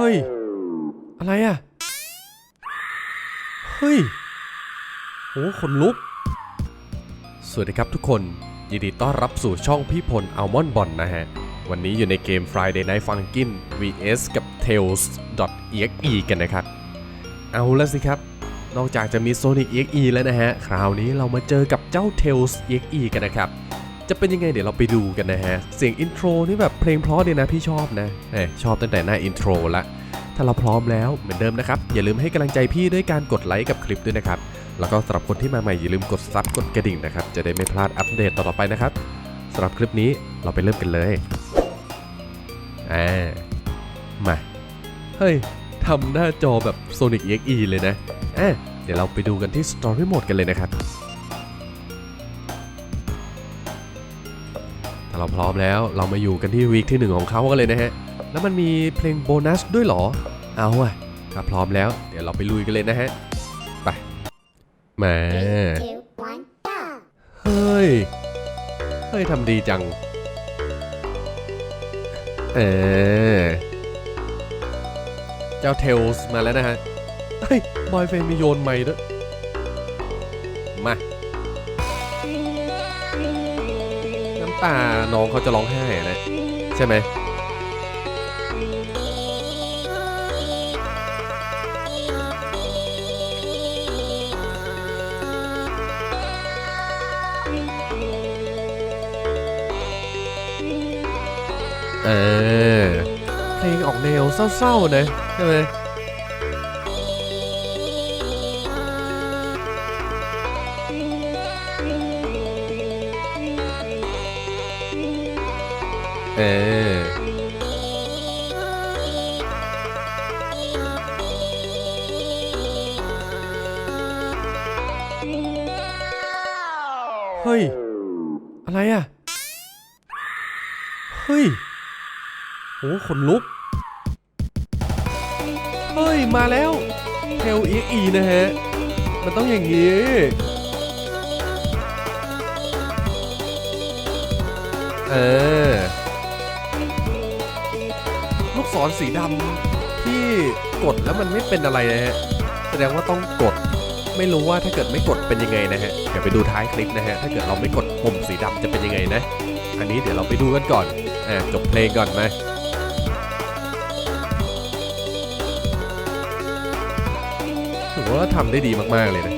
เฮ้ย อะไรอะ เฮ้ยโหขนลุก สวัสดีครับทุกคน ยินดีต้อนรับสู่ช่องพี่พลอัลมอนบอลนะฮะ วันนี้อยู่ในเกม Friday Night Funkin' vs กับ Tales.exe กันนะครับ เอาล้วสิครับ นอกจากจะมี Sonic EXE แล้วนะฮะ คราวนี้เรามาเจอกับเจ้า Tales EXE กันนะครับจะเป็นยังไงเดี๋ยวเราไปดูกันนะฮะ เสียงอินโทรนี่แบบเพลงเพราะดีนะพี่ชอบนะเอ้ยชอบตั้งแต่หน้าอินโทรละ ถ้าเราพร้อมแล้วเหมือนเดิมนะครับ อย่าลืมให้กำลังใจพี่ด้วยการกดไลค์กับคลิปด้วยนะครับ แล้วก็สำหรับคนที่มาใหม่อย่าลืมกดซับกดกระดิ่งนะครับ จะได้ไม่พลาดอัปเดตต่อๆไปนะครับสำหรับคลิปนี้เราไปเริ่มกันเลยอ่ามา เฮ้ยทำหน้าจอแบบ Sonic EXE เลยนะอะเดี๋ยวเราไปดูกันที่ Story Mode กันเลยนะครับ ถ้าเราพร้อมแล้วเรามาอยู่กันที่วีคที่หนึ่งของเขากันเลยนะฮะ แล้วมันมีเพลงโบนัสด้วยเหรอ เอาอะถ้าพร้อมแล้ว เดี๋ยวเราไปลุยกันเลยนะฮะ ไปมาเฮ้ย เฮ้ยทำดีจัง เออ เจ้าเทลส์มาแล้วนะฮะ เฮ้ย บอยเฟนมีโยนไม้ด้วยมาน้ำตาน้องเขาจะร้องไห้นะ ใช่ไหม เออ เพลงออกแนวเศร้าๆนะใช่ไหมเออเฮ้ย อะไรอะ เฮ้ย โอ้ขนลุก เฮ้ย มาแล้วเทลอีอีนะฮะ มันต้องอย่างนี้ เออ ลูกศรสีดำที่กดแล้วมันไม่เป็นอะไรนะฮะ แสดงว่าต้องกดไม่รู้ว่าถ้าเกิดไม่กดเป็นยังไงนะฮะ เดี๋ยวไปดูท้ายคลิปนะฮะ ถ้าเกิดเราไม่กดปุ่มสีดำจะเป็นยังไงนะ อันนี้เดี๋ยวเราไปดูกันก่อน อ่าจบเพลงก่อนไหม ว่าทำได้ดีมากๆเลยนะ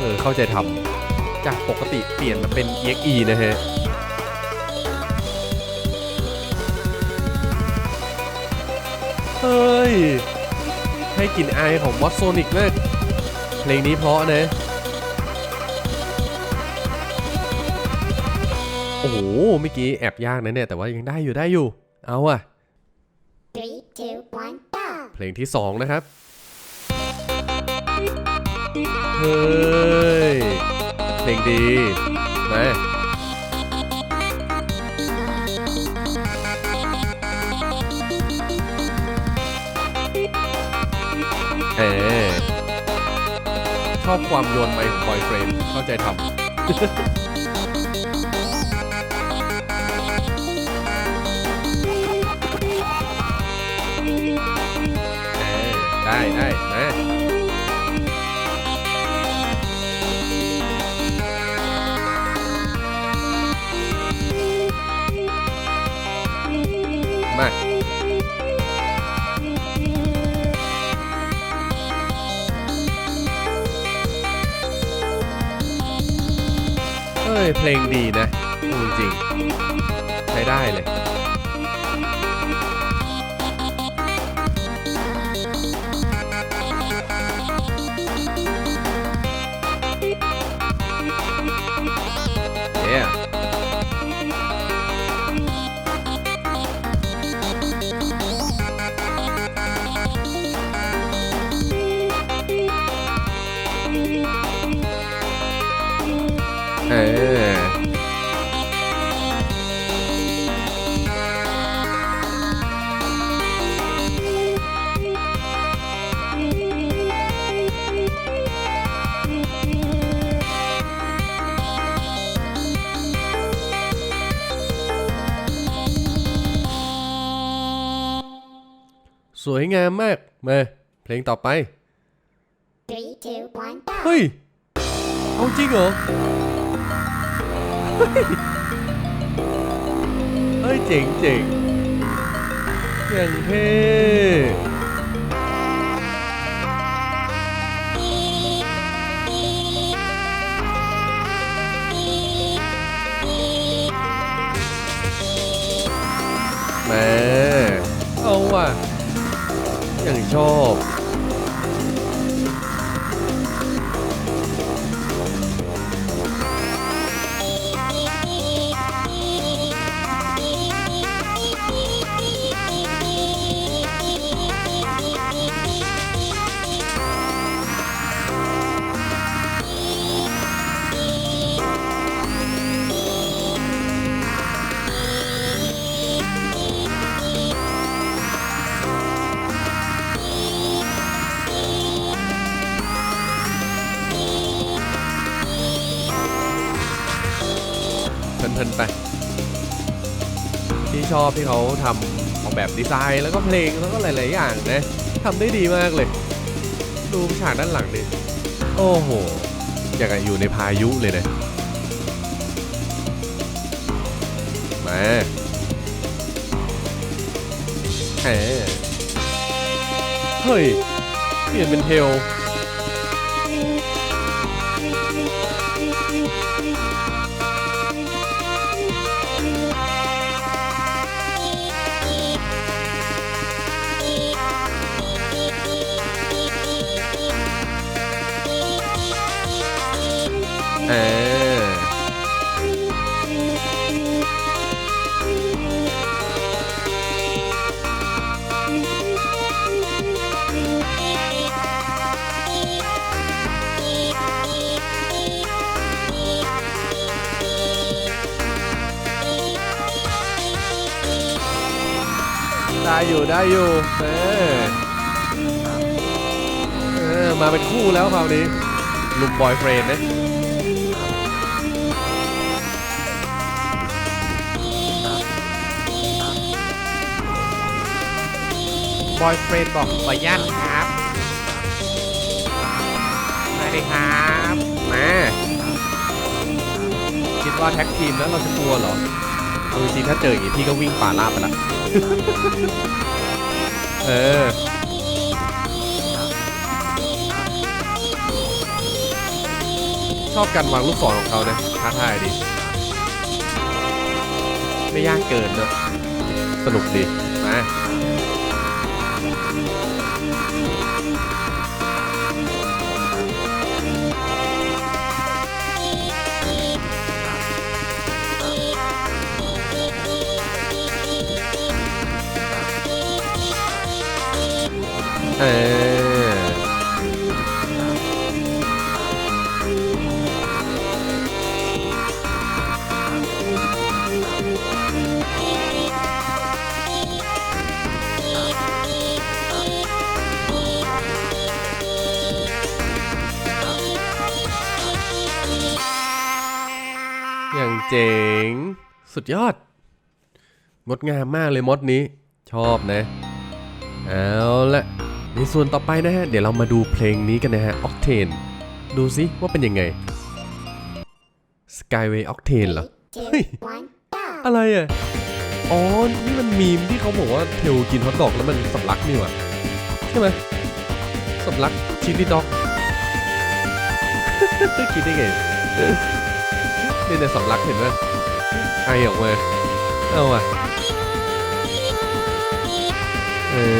เออเข้าใจทำจากปกติเปลี่ยนมาเป็น EXE นะฮะเฮ้ย ให้กลิ่นอายของมอสโซนิกมากเพลงนี้เพราะนะ โอ้โห เมื่อกี้แอบยากนะเนี่ย แต่ว่ายังได้อยู่ได้อยู่ เอาอะ Three, two, one, go! เพลงที่ 2 นะครับ เฮ้ย เพลงดีไหมเออชอบความโยนไมค์ของบอยเฟรนเข้าใจทำเออได้ได้ม เพลงดีนะจริงๆใช้ได้เลย Yeah. เออ สสวยงามมาก มา เพลงต่อไป Three, two, one, go. เฮ้ย เอาจริงเหรอ เฮ้ยเฮ้ยเจ๋งเจ๋งอย่างเท่แหม่เอาว่ะ อ เพลินๆไปที่ชอบที่เขาทำออกแบบดีไซน์แล้วก็เพลงแล้วก็หลาย ๆ อย่างนะทำได้ดีมากเลย ดูฉากด้านหลังดิโอ้โหอยากอยู่ในพายุเลยนะมาแหมเฮ้ยเปลี่ยนเป็นเทล เออ ได้อยู่ได้อยู่ เออ เออ มาเป็นคู่แล้วคราวนี้ลุมบอยเฟรนด์นะ บอยเฟรนด์บอกขออนุญาตครับมาเลยครับ มา คิดว่าแท็กทีมแล้วเราจะกลัวเหรอเอาจริงๆถ้าเจออย่างนี้พี่ก็วิ่งป่าลาบไปละ เออ ชอบการวางลูกศรของเขานะท้าทายดี ไม่ยากเกินด้วยสนุกดี มา เอออย่างเจ๋ง สุดยอด งดงามมากเลยมดนี้ ชอบนะ เอาละ ในส่วนต่อไปนะฮะ เดี๋ยวเรามาดูเพลงนี้กันนะฮะ Octane ดูซิว่าเป็นยังไง Skyway Octane เหรอ Three, two, one, go. อะไรอะ อ๋อ นี่มันมีมที่เขาบอกว่าเทลกินฮอทดอกแล้วมันสำลักนี่หว่าใช่ไหมสำลักชิลลี่ด็อกคิดได้ไงนี่เนี่ยสำลักเห็นไหมไอออกมาเอาอะเออ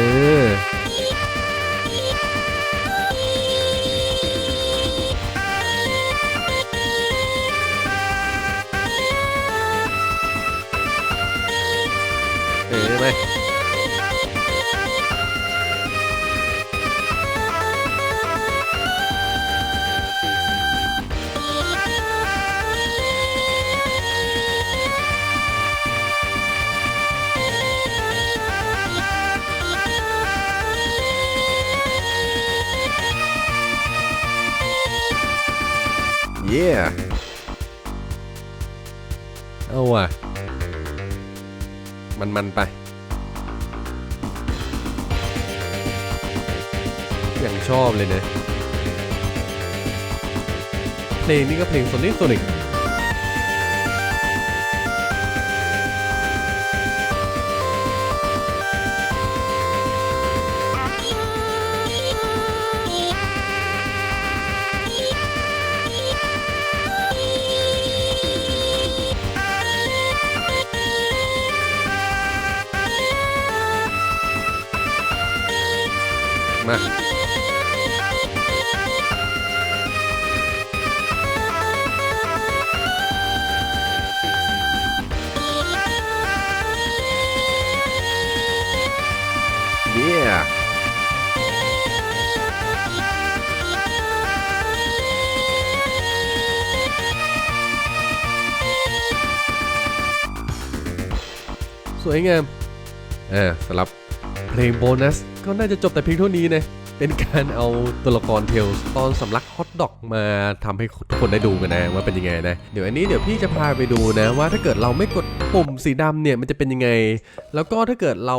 เอ เย่เอาว่ะ มันมันไป อย่างชอบเลยเนะ เพลงนี้ก็เพลงโซนิคโซนิค มาเยี่ยสวยงามอ่าสำหรับ เพลงโบนัสก็น่าจะจบแต่เพียงเท่านี้นะเป็นการเอาตัวละครเทลตอนสำลักฮอตดอกมาทำให้ทุกคนได้ดูกันนะว่าเป็นยังไงนะ เดี๋ยวอันนี้เดี๋ยวพี่จะพาไปดูนะว่าถ้าเกิดเราไม่กดปุ่มสีดำเนี่ยมันจะเป็นยังไง แล้วก็ถ้าเกิดเรา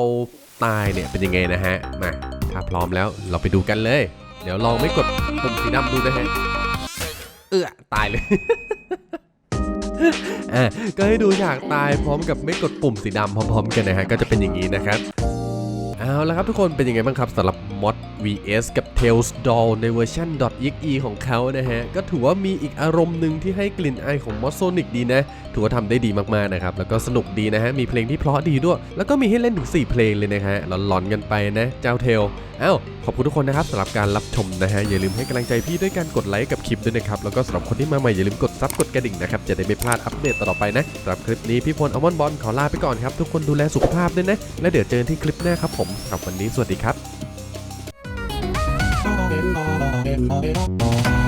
ตายเนี่ยเป็นยังไงนะฮะมาถ้าพร้อมแล้วเราไปดูกันเลย เดี๋ยวลองไม่กดปุ่มสีดำดูนะฮะเออตายเลยอะก็ให้ดูฉากตายพร้อมกับไม่กดปุ่มสีดำพร้อมๆกันนะฮะก็จะเป็นอย่างนี้นะครับ เอาละครับทุกคนเป็นยังไงบ้างครับสำหรับ mod vs กับ Tales Doll ในเวอร์ชัน .exe ของเขานะฮะ ก็ถือว่ามีอีกอารมณ์หนึ่งที่ให้กลิ่นอายของ mod Sonic ดีนะ ถือว่าทำได้ดีมากๆนะครับ แล้วก็สนุกดีนะฮะ มีเพลงที่เพราะดีด้วย แล้วก็มีให้เล่นถึง 4 เพลงเลยนะฮะหลอนๆกันไปนะ เจ้าเทลเอ้าขอบคุณทุกคนนะครับสำหรับการรับชมนะฮะ อย่าลืมให้กำลังใจพี่ด้วยการกดไลค์กับคลิปด้วยนะครับ แล้วก็สำหรับคนที่มาใหม่อย่าลืมกดซับกดกระดิ่งนะครับ จะได้ไม่พลาดอัปเดตต่อไปนะสำหรับคลิปนี้พี่พลอมอนบอลขอลาไปก่อนครับทุกคนดูแลสุขภาพด้วยนะ และเดี๋ยวเจอกันที่คลิปหน้าครับผมสำหรับวันนี้สวัสดีครับ I'm it, on it.